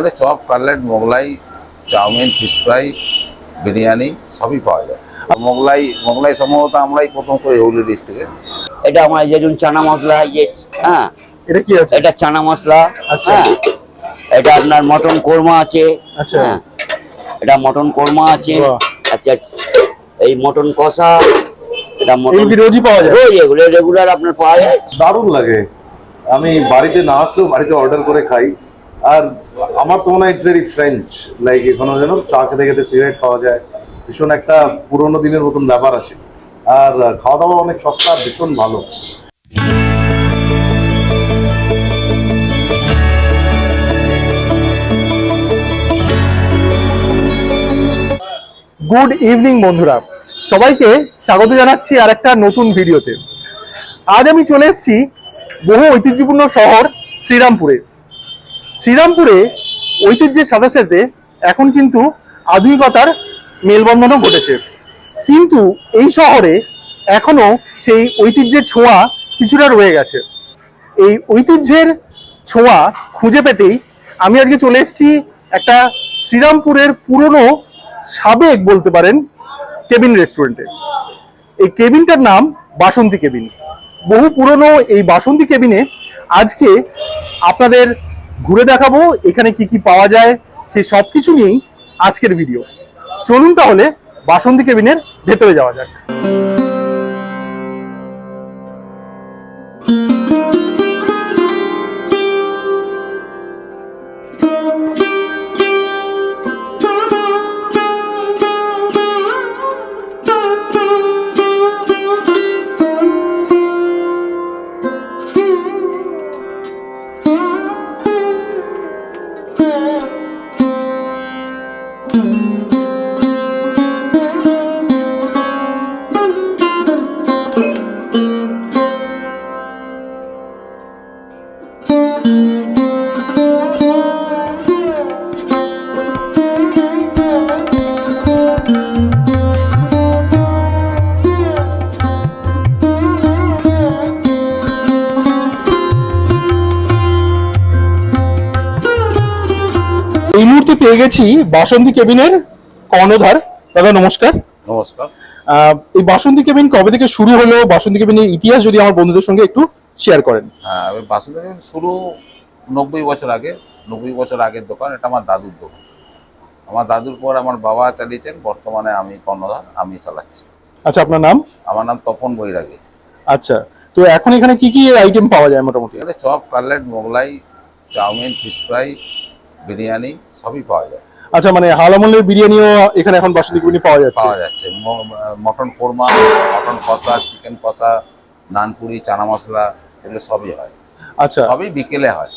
এখানে chop cutlet Mughlai chow mein fish fry biryani সবই পাওয়া যায়। আর মোগলাই মোগলাই সম্ভবত আমরাই প্রথম করি হুগলি ডিস্ট্রিক্টে এটা আমার যেরকম চানা মশলা যে হ্যাঁ। এটা কি আছে? এটা চানা মশলা আচ্ছা। হ্যাঁ। এটা আপনার মটন কোরমা আছে আচ্ছা। হ্যাঁ। এটা মটন কোরমা আছে আচ্ছা এই মটন কষা এটা মটন এগুলো রোজই পাওয়া যায়? রোজ এগুলো রেগুলার আপনার পাওয়া যায়। দারুণ লাগে। আমি বাড়িতে না আসলেও বাড়িতে অর্ডার করে খাই। আর আমার তো মনে হয় ইটস ভেরি ফ্রেঞ্চ লাইক এখনও যেন চা খেতে খেতে সিগারেট খাওয়া যায়। ভীষণ একটা পুরোনো দিনের মতন ব্যাপার আছে। আর খাওয়া দাওয়া অনেক সস্তা ভীষণ ভালো। গুড ইভিনিং বন্ধুরা। সবাইকে স্বাগত জানাচ্ছি আর একটা নতুন ভিডিওতে। আজ আমি চলে এসেছি বহু ঐতিহ্যপূর্ণ শহর শ্রীরামপুরে। শ্রীরামপুরে ঐতিহ্যের সাথে সাথে এখন কিন্তু আধুনিকতার মেলবন্ধনও ঘটেছে। কিন্তু এই শহরে এখনও সেই ঐতিহ্যের ছোঁয়া কিছুটা রয়ে গেছে। এই ঐতিহ্যের ছোঁয়া খুঁজে পেতেই আমি আজকে চলে এসেছি একটা শ্রীরামপুরের পুরনো সাবেক বলতে পারেন কেবিন রেস্টুরেন্টে। এই কেবিনটার নাম বাসন্তী কেবিন। বহু পুরনো এই বাসন্তী কেবিনে আজকে আপনাদের ঘুরে দেখাবো, এখানে কি কি পাওয়া যায় সে সব কিছু নিয়েই আজকের ভিডিও চলুন তাহলে বাসন্তী কেবিনের ভেতরে যাওয়া যাক। পেয়ে গেছি বাসন্তী কেবিনের কর্ণধার। দাদা নমস্কার। নমস্কার। এই বাসন্তী কেবিন কবে থেকে শুরু হলো? বাসন্তী কেবিনের ইতিহাস যদি আমার বন্ধুদের সঙ্গে একটু শেয়ার করেন। হ্যাঁ আমি বাসুদেব শুরু নব্বই বছর আগে নব্বই বছর আগের দোকান এটা আমার দাদুর দোকান। আমার দাদুর পর আমার বাবা চালিয়েছেন বর্তমানে আমি কর্ণধার আমি চালাচ্ছি। আচ্ছা আপনার নাম? আমার নাম তপন বৈরাগী। আচ্ছা তো এখন এখানে কি কি আইটেম পাওয়া যায় মোটামুটি? Chop cutlet Mughlai chow mein fish fry biryani সবই পাওয়া যায়। আচ্ছা মানে হালামলের বিরিয়ানিও এখানে এখন বাসন্তী কেবিনে পাওয়া যাচ্ছে? পাওয়া যাচ্ছে। মটন কোরমা মটন কষা চিকেন কষা নানপুরি চানা মশলা এগুলো সবই হয়। আচ্ছা। সবই বিকেলে হয়।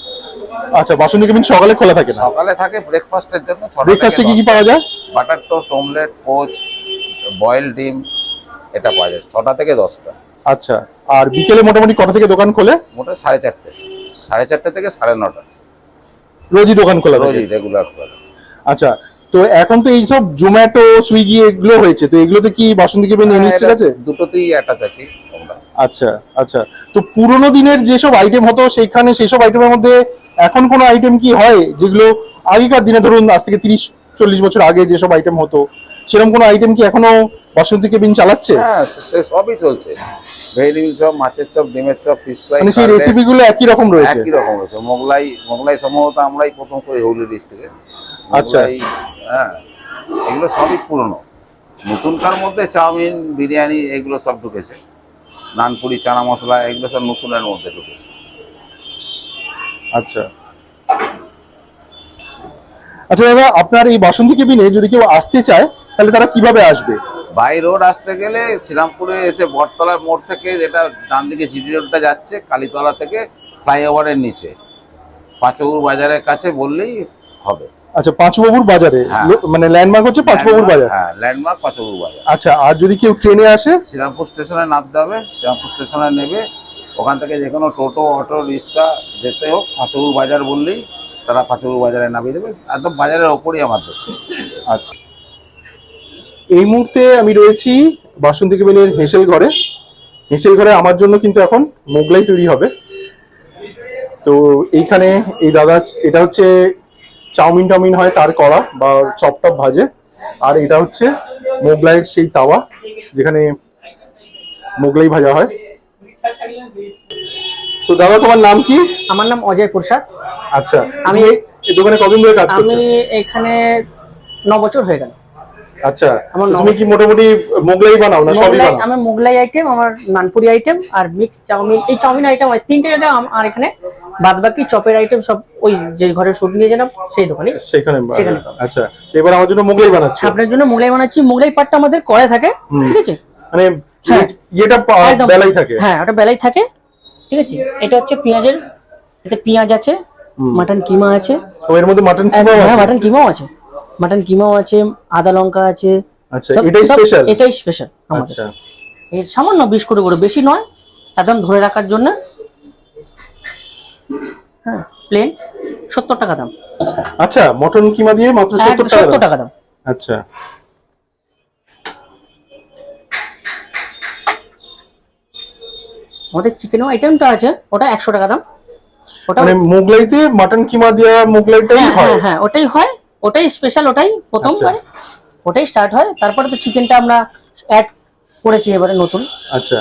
আচ্ছা বাসন্তী কেবিন সকালে খোলা থাকে না? সকালে থাকে ব্রেকফাস্টের জন্য ব্রেকফাস্টে কি কি পাওয়া যায়? Butter toast omelette poach boil ডিম এটা পাওয়া যায় ছটা থেকে দশটা। আচ্ছা আর বিকেলে মোটামুটি কটা থেকে দোকান খোলে? মোটা সাড়ে চারটে। সাড়ে চারটে থেকে সাড়ে নটা। রোজই দোকান খোলা রোজই রেগুলার খোলা আচ্ছা তো এখন তো এইসব জোম্যাটো সুইগি এগুলো হয়েছে তো এগুলোতে কি বাসন্তী কেবিন ইনস্টল ইনস্টেড এটা আছে? দুটোতেই অ্যাটাচ আছে আচ্ছা আচ্ছা তো পুরোনো দিনের যেসব আইটেম হতো সেখানে সেসব আইটেমের মধ্যে এখন কোনো আইটেম কি হয়? যেগুলো আগেকার দিনে ধরুন আজ থেকে তিরিশ চল্লিশ বছর আগে যেসব আইটেম হতো সেরকম কোনো আইটেম কি এখনও বাসন্তী কেবিন চালাচ্ছে? হ্যাঁ সে- সবই চলছে। ভেজিটেবিল চপ মাছের চপ ডিমের চপ ফিশ ফ্রাই মানে সেই রেসিপি গুলো একই রকম রয়েছে? একই রকম রয়েছে। মোগলাই মোগলাই সম্ভবত আমরাই প্রথম করি হুগলি ডিস্ট্রিক্টে আচ্ছা। হ্যাঁ এগুলো সবই পুরনো। নতুনকার মধ্যে চাউমিন বিরিয়ানি এগুলো সব ঢুকেছে। নানপুরি চানা মশলা এগুলো সব নতুনের মধ্যে ঢুকেছে। আচ্ছা। আচ্ছা দাদা আপনার এই বাসন্তী কেবিনে যদি কেউ আসতে চায় তাহলে তারা কীভাবে আসবে? বাই রোড আসতে গেলে শ্রীরামপুরে এসে বটতলার মোড় থেকে যেটা ডান দিকে জিডি রোডটা যাচ্ছে কালীতলা থেকে ফ্লাইওভারের নিচে। পাঁচগুর বাজারের কাছে বললেই হবে। আচ্ছা পাঁচবাবুর বাজারে? হ্যাঁ। মানে ল্যান্ডমার্ক হচ্ছে পাঁচবাবুর বাজার? হ্যাঁ ল্যান্ডমার্ক পাঁচগুর বাজার। আচ্ছা আর যদি কেউ ট্রেনে আসে? শ্রীরামপুর স্টেশনে নামতে হবে শ্রীরামপুর স্টেশনে নেবে। ওখান থেকে যে কোনো টোটো অটো রিক্সা যেতে হোক পাঁচগুর বাজার বললেই তারা পাঁচগুর বাজারে নামিয়ে দেবে। একদম বাজারের ওপরই আমার দোকান। আচ্ছা। এই মুহূর্তে আমি রয়েছি বাসন্তী কেবিনের হেসেল ঘরে। হেসেল ঘরে আমার জন্য কিন্তু এখন মোগলাই তৈরি হবে। তো এইখানে এই দাদা এটা হচ্ছে চাউমিন টাউমিন হয় তার করা বা চপ টপ ভাজে। আর এটা হচ্ছে মোগলাইয়ের সেই তাওয়া যেখানে মোগলাই ভাজা হয়। তো দাদা তোমার নাম কি? আমার নাম অজয় প্রসাদ। আচ্ছা আমি- এই দোকানে কদিন ধরে কাজ করছ? আমি এখানে ন বছর হয়ে গেল। আচ্ছা তুমি কি মোটামুটি মোগলাই বানাও না সবই বানাও? আমার মোগলাই আইটেম আমার নানপুরি আইটেম আর মিক্স চাউমিন। এই চাউমিন আইটেম হয় তিনটে আইটেম আর এখানে বাদ বাকি চপের আইটেম সব ওই যে ঘরে শুট নিয়েছিলাম সেই দোকানে। সেখানে সেখানে। আচ্ছা এবার আমার জন্য মোগলাই বানাচ্ছো? আপনার জন্য মোগলাই বানাচ্ছি। মোগলাই পাটটা আমাদের করে থাকে ঠিক আছে? মানে হ্যাঁ। ইয়েটা পা- বেলাই থাকে? হ্যাঁ ওটা বেলাই থাকে ঠিক আছে? এটা হচ্ছে পেঁয়াজের এতে পেঁয়াজ আছে মাটন কিমা আছে। এর মধ্যে মাটন হ্যাঁ কিমা মাটন কিমাও আছে। মাটন কিমাও আছে আদা লঙ্কা আছে আচ্ছা এটাই স্পেশাল এটাই স্পেশাল আমাদের। আচ্ছা। এর সামান্য বিশ করে করে বেশি নয় একদম ধরে রাখার জন্য হ্যাঁ প্লেন সত্তর টাকা দাম। আচ্ছা মটন কিমা দিয়ে মাত্র সত্তর টাকা সত্তর। টাকা দাম। আচ্ছা। আমাদের চিকেন আইটেমটা আছে ওটা একশো টাকা দাম। ওটা মানে মোগলাইতে মাটন কিমা দেওয়া মোগলাইটাই হ্যাঁ হয় হ্যাঁ? হ্যাঁ ওটাই হয়। ওটাই স্পেশাল ওটাই প্রথম আচ্ছা। মানে ওটাই স্টার্ট হয়। তারপরে তো চিকেনটা আমরা অ্যাড করেছি এবারে নতুন। আচ্ছা।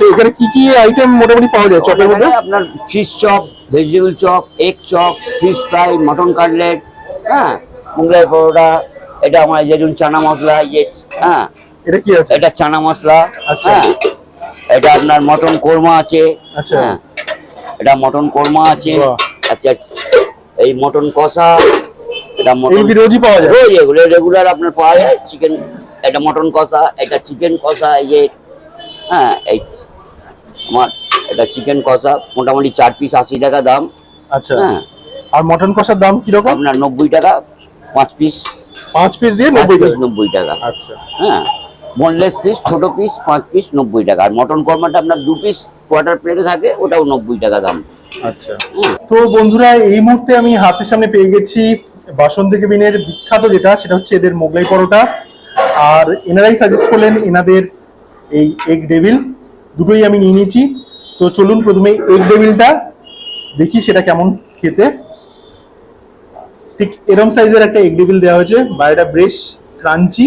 আচ্ছা এখানে কি কি আইটেম মোটামুটি পাওয়া যায় চপের মধ্যে? আপনার fish chop vegetable chop egg chop fish fry mutton cutlet হ্যাঁ মুগলাই পরোটা এটা আমার যেরকম চানা মশলা ইয়ে হ্যাঁ। এটা কি আছে? এটা চানা মশলা আচ্ছা। হ্যাঁ। এটা আপনার মটন কোরমা আছে আচ্ছা। হ্যাঁ। এটা মটন কোরমা আছে আচ্ছা এই মটন কষা এটা মটন এই রোজই পাওয়া যায়? রোজ এগুলো রেগুলার আপনার পাওয়া যায় চিকেন এটা মটন কষা এটা চিকেন কষা এই যে হ্যাঁ এই আমার এটা চিকেন কষা মোটামুটি চার পিস আশি টাকা দাম। আচ্ছা। হ্যাঁ। আর মটন কষার দাম কি রকম আপনার নব্বই টাকা পাঁচ পিস পাঁচ পিস দিয়ে নব্বই পিস টাকা। নব্বই টাকা। আচ্ছা। হ্যাঁ। বোনলেস পিস ছোট পিস পাঁচ পিস নব্বই টাকা। আর মটন কর্মাটা আপনার দু পিস কোয়ার্টার প্লেটে থাকে ওটাও নব্বই টাকা দাম। আচ্ছা। তো বন্ধুরা এই মুহূর্তে আমি হাতের সামনে পেয়ে গেছি বাসন্তী কেবিনের বিখ্যাত যেটা সেটা হচ্ছে এদের মোগলাই পরোটা। আর এনারাই সাজেস্ট করলেন এনাদের এই এগ ডেভিল দুটোই আমি নিয়ে নিয়েছি। তো চলুন প্রথমে এগ ডেভিলটা দেখি সেটা কেমন খেতে। ঠিক এরম সাইজের একটা এগ ডেভিল দেওয়া হয়েছে বাইরেটা বেশ ক্রাঞ্চি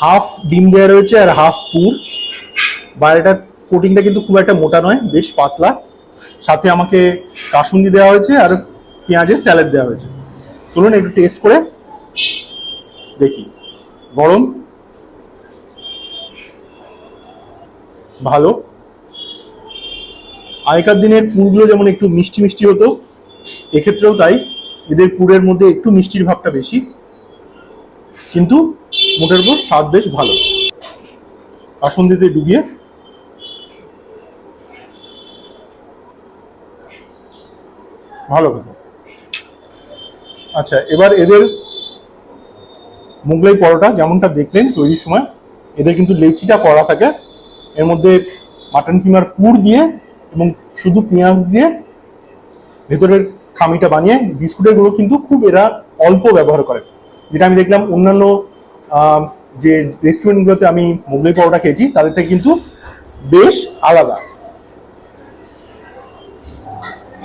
হাফ ডিম দেওয়া রয়েছে আর হাফ পুর। বাইরেটা কোটিংটা কিন্তু খুব একটা মোটা নয়, বেশ পাতলা। সাথে আমাকে কাসুন্দি দেওয়া হয়েছে আর পেঁয়াজের স্যালাড দেওয়া হয়েছে। চলুন একটু টেস্ট করে দেখি। গরম, ভালো। আগেকার দিনের পুরগুলো যেমন একটু মিষ্টি মিষ্টি হতো, এক্ষেত্রেও তাই। এদের পুরের মধ্যে একটু মিষ্টির ভাবটা বেশি। কিন্তু মোটের উপর স্বাদ বেশ ভালো। কাসন্দিতে ডুবিয়ে ভালো খেতে আচ্ছা এবার এদের মুগলাই পরোটা যেমনটা দেখলেন তৈরির সময়, এদের কিন্তু লেচিটা করা থাকে। এর মধ্যে মাটন কিমার পুর দিয়ে এবং শুধু পেঁয়াজ দিয়ে ভেতরের খামিটা বানিয়ে বিস্কুটের গুঁড়ো কিন্তু খুব এরা অল্প ব্যবহার করে। যেটা আমি দেখলাম অন্যান্য যে রেস্টুরেন্টগুলোতে আমি মোগলাই পরোটা খেয়েছি, তাদের থেকে কিন্তু বেশ আলাদা।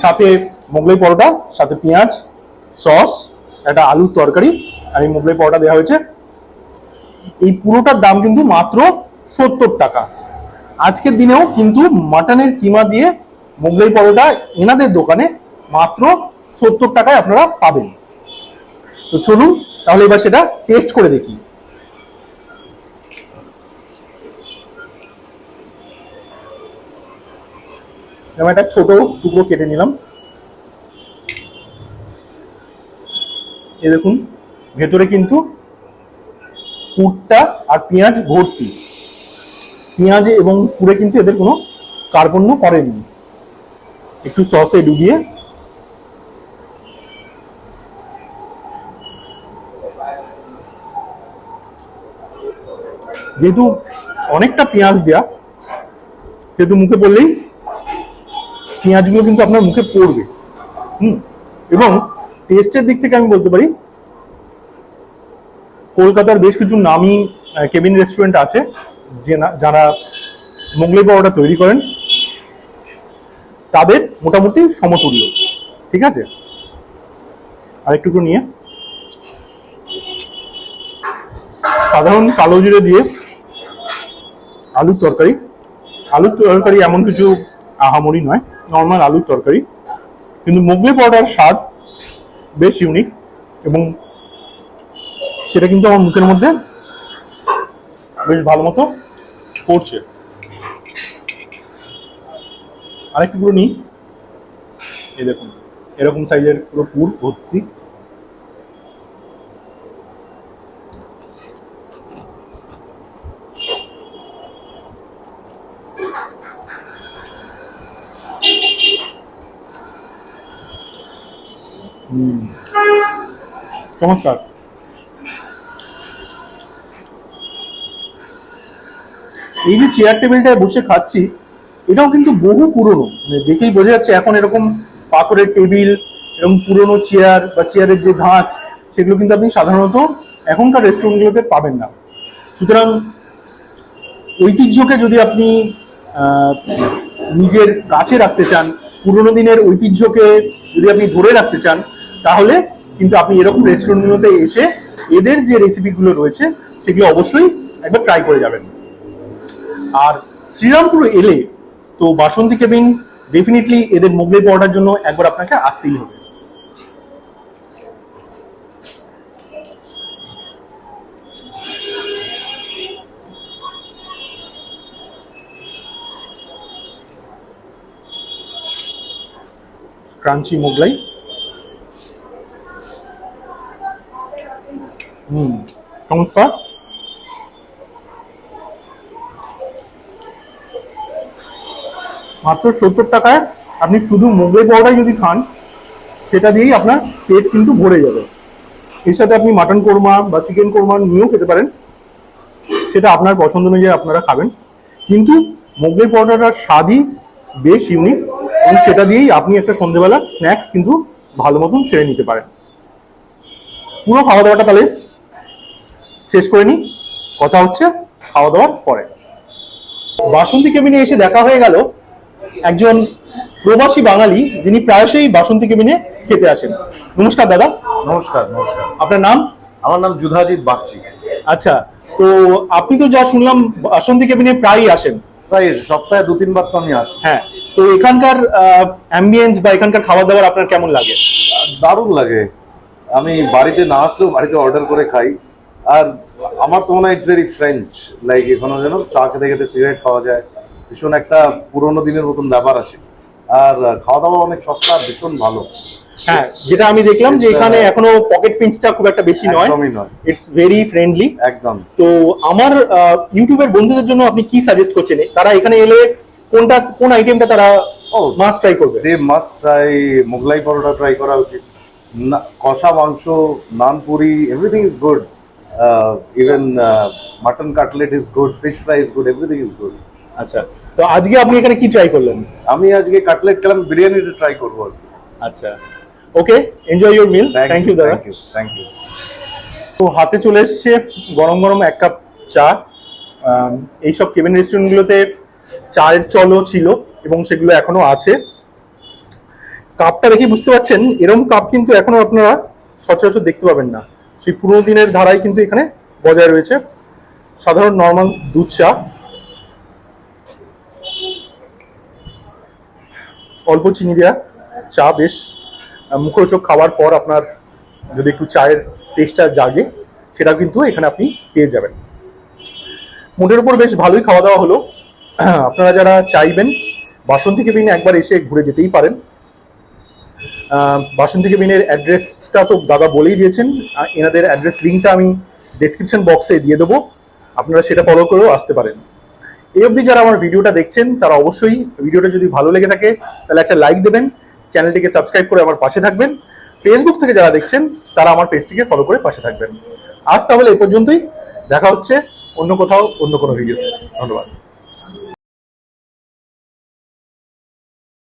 সাথে মোগলাই পরোটা, সাথে পেঁয়াজ সস, একটা আলুর তরকারি আর এই মোগলাই পরোটা দেওয়া হয়েছে। এই পুরোটার দাম কিন্তু মাত্র সত্তর টাকা। আজকের দিনেও কিন্তু মাটনের কিমা দিয়ে মোগলাই পরোটা এনাদের দোকানে মাত্র সত্তর টাকায় আপনারা পাবেন। তো চলুন, তাহলে এবার সেটা টেস্ট করে দেখি। এবার একটা ছোট টুকরো কেটে নিলাম। এই দেখুন, ভেতরে কিন্তু পুরটা আর পেঁয়াজ ভর্তি। পেঁয়াজ এবং পুরে কিন্তু এদের কোনো কার্পণ্য করেননি। একটু সসে ডুবিয়ে যেহেতু অনেকটা পেঁয়াজ দেয়া, সেহেতু মুখে পড়লেই পেঁয়াজগুলো কিন্তু আপনার মুখে পড়বে। হুম, এবং টেস্টের দিক থেকে আমি বলতে পারি, কলকাতার বেশ কিছু নামি কেবিন রেস্টুরেন্ট আছে, যে যারা মোগলাই পাওয়াটা তৈরি করেন, তাদের মোটামুটি সমতুল্য, ঠিক আছে? আরেকটুকু নিয়ে। সাধারণ কালো জিরে দিয়ে আলুর তরকারি। আলুর তরকারি এমন কিছু আহামরি নয়, নর্মাল আলুর তরকারি। কিন্তু মোগলাই পাউডার স্বাদ বেশ ইউনিক এবং সেটা কিন্তু আমার মুখের মধ্যে বেশ ভালো মতো পড়ছে। আরেকটি পুরো নিই। এই দেখুন, এরকম সাইজের পুরো পুর ভর্তি। চমৎকার। এই যে চেয়ার টেবিলটায় বসে খাচ্ছি, এটাও কিন্তু বহু পুরনো। মানে দেখেই বোঝা যাচ্ছে এখন এরকম পাথরের টেবিল, এরকম পুরনো চেয়ার বা চেয়ারের যে ধাঁচ, সেগুলো কিন্তু আপনি সাধারণত এখনকার রেস্টুরেন্টগুলোতে পাবেন না। সুতরাং ঐতিহ্যকে যদি আপনি নিজের কাছে রাখতে চান, পুরোনো দিনের ঐতিহ্যকে যদি আপনি ধরে রাখতে চান, তাহলে কিন্তু আপনি এরকম রেস্টুরেন্টগুলোতে এসে এদের যে রেসিপিগুলো রয়েছে, সেগুলো অবশ্যই একবার ট্রাই করে যাবেন। আর শ্রীরামপুর এলে তো বাসন্তী কেবিন ডেফিনেটলি এদের মোগলাই পাওয়াটার জন্য একবার আপনাকে আসতেই হবে। ক্রাঞ্চি মোগলাই। হুম মাত্র সত্তর টাকায় আপনি শুধু মোগলাই পাউডার যদি খান, সেটা দিয়েই আপনার পেট কিন্তু ভরে যাবে। এর সাথে আপনি মাটন কোরমা বা চিকেন কোরমা নিয়েও খেতে পারেন। সেটা আপনার পছন্দ অনুযায়ী আপনারা খাবেন। কিন্তু মোগলাই পাউডারটার স্বাদই বেশ ইউনিক এবং সেটা দিয়েই আপনি একটা সন্ধেবেলা স্ন্যাক্স কিন্তু ভালো মতন সেরে নিতে পারেন। পুরো খাওয়া দাওয়াটা তাহলে শেষ করে নিই কথা হচ্ছে খাওয়া দাওয়ার পরে। বাসন্তী কেবিনে এসে দেখা হয়ে গেল একজন প্রবাসী বাঙালি যিনি প্রায়শই বাসন্তী কেবিনে খেতে আসেন। নমস্কার দাদা। নমস্কার নমস্কার। আপনার নাম? আমার নাম যুধাজিৎ বাগচি। আচ্ছা তো আপনি তো যা শুনলাম বাসন্তী কেবিনে প্রায়ই আসেন। প্রায় সপ্তাহে দু তিনবার তো আমি আসি। হ্যাঁ তো এখানকার অ্যাম্বিয়েন্স বা এখানকার খাবার দাবার আপনার কেমন লাগে? দারুণ লাগে। আমি বাড়িতে না আসলেও বাড়িতে অর্ডার করে খাই। আর আমার তো মনে হয় ইটস ভেরি ফ্রেঞ্চ লাইক এখনও যেন চা খেতে খেতে সিগারেট খাওয়া যায়। ভীষণ একটা পুরোনো দিনের মতন ব্যাপার আছে। আর খাওয়া দাওয়া অনেক সস্তা ভীষণ ভালো। হ্যাঁ যেটা আমি দেখলাম যে এখানে এখনও পকেট পিঞ্চটা খুব একটা বেশি নয়। ইটস ভেরি ফ্রেন্ডলি একদম। তো আমার ইউটিউবের বন্ধুদের জন্য আপনি কি সাজেস্ট করছেন? তারা এখানে এলে কোনটা কোন আইটেমটা তারা ও মাস্ট ট্রাই করবে? They must try Mughlai paratha try করা উচিত। না- কষা মাংস naan puri everything is good even mutton cutlet is good fish fry is good everything is good আচ্ছা তো আজকে আপনি এখানে কি ট্রাই করলেন? আমি আজকে কাটলেট খেলাম বিরিয়ানিটা ট্রাই করব আচ্ছা okay enjoy your meal thank you দাদা। থ্যাংক ইউ থ্যাংক ইউ তো হাতে চলে এসছে গরম গরম এক কাপ চা। এইসব কেবিন রেস্টুরেন্টগুলোতে চায়ের চলও ছিল এবং সেগুলো এখনও আছে। কাপটা দেখে বুঝতে পারছেন এরকম কাপ কিন্তু এখনও আপনারা সচরাচর দেখতে পাবেন না। সেই পুরোনো দিনের ধারাই কিন্তু এখানে বজায় রয়েছে। সাধারণ নর্মাল দুধ চা। অল্প চিনি দেওয়া চা বেশ। মুখরোচক খাওয়ার পর আপনার যদি একটু চায়ের টেস্টটা জাগে সেটা কিন্তু এখানে আপনি পেয়ে যাবেন। মোটের উপর বেশ ভালোই খাওয়া দাওয়া হলো। আপনারা যারা চাইবেন, বাসন্তী কেবিনে একবার এসে ঘুরে যেতেই পারেন। বাসন্তী কেবিনের অ্যাড্রেসটা তো দাদা বলেই দিয়েছেন। এনাদের অ্যাড্রেস লিঙ্কটা আমি ডেসক্রিপশন বক্সে দিয়ে দেবো। আপনারা সেটা ফলো করেও আসতে পারেন। এই অবধি যারা আমার ভিডিওটা দেখছেন, তারা অবশ্যই ভিডিওটা যদি ভালো লেগে থাকে, তাহলে একটা লাইক দেবেন, চ্যানেলটিকে সাবস্ক্রাইব করে আমার পাশে থাকবেন। ফেসবুক থেকে যারা দেখছেন, তারা আমার পেজটিকে ফলো করে পাশে থাকবেন। আজ তাহলে এই পর্যন্তই। দেখা হচ্ছে অন্য কোথাও, অন্য কোনো ভিডিওতে ধন্যবাদ।